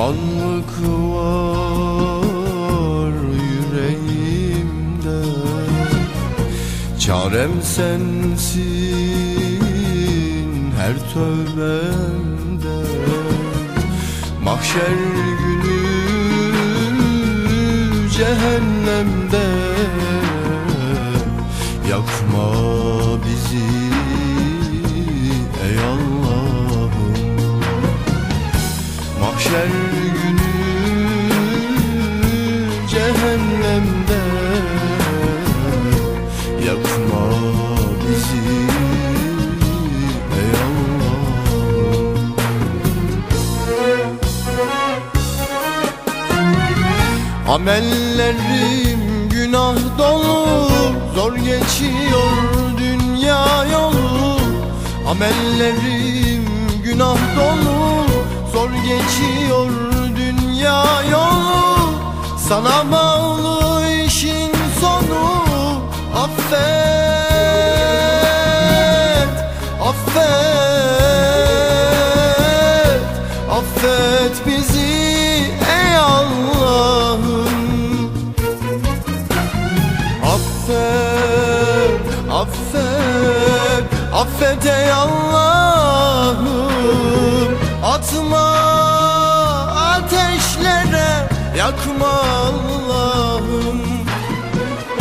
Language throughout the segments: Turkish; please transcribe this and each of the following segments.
Pişmanlık var yüreğimde. Çarem sensin her tövbemde. Mahşer günü cehennemde günü cehennemde Yakma bizi ey Amellerim günah dolu Zor geçiyor dünya yolu. Amellerim günah dolu Zor geçiyor dünya yolu. Sana bağlı işin sonu. Affet, affet Affet bizi ey Allah'ım. Affet, affet, affet ey Allah'ım. Atma yakma Allah'ım.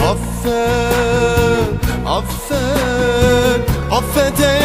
Affet, affet, affet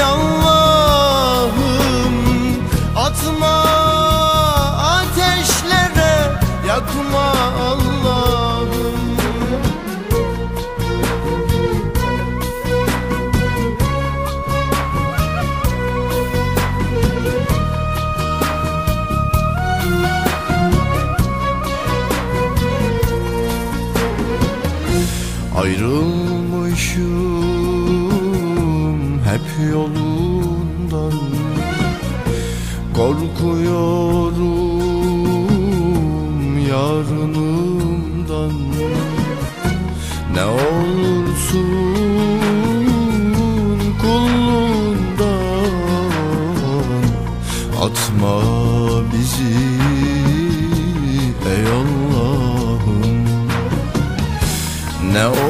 Ayrılmışım hep yolundan. Korkuyorum yarınımdan. Ne olursun kulundan Atma bizi ey Allah'ım. Ne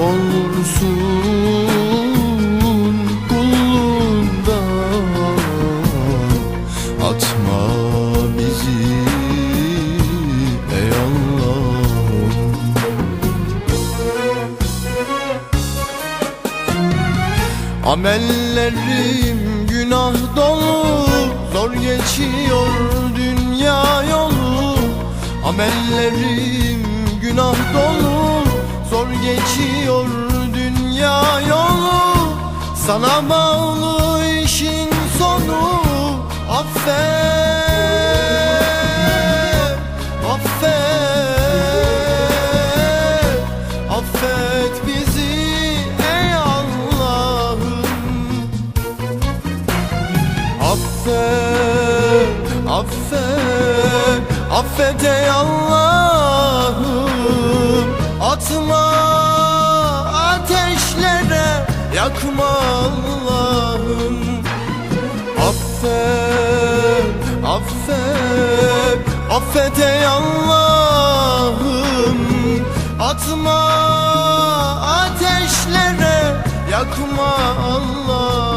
Amellerim günah dolu Zor geçiyor dünya yolu. Amellerim günah dolu Zor geçiyor dünya yolu. Sana bağlı işin sonu Affet, Affet, affet, ey Allah'ım. Atma ateşlere, yakma Allah'ım. Affet, affet, affet ey Allah'ım. Atma ateşlere, yakma Allah'ım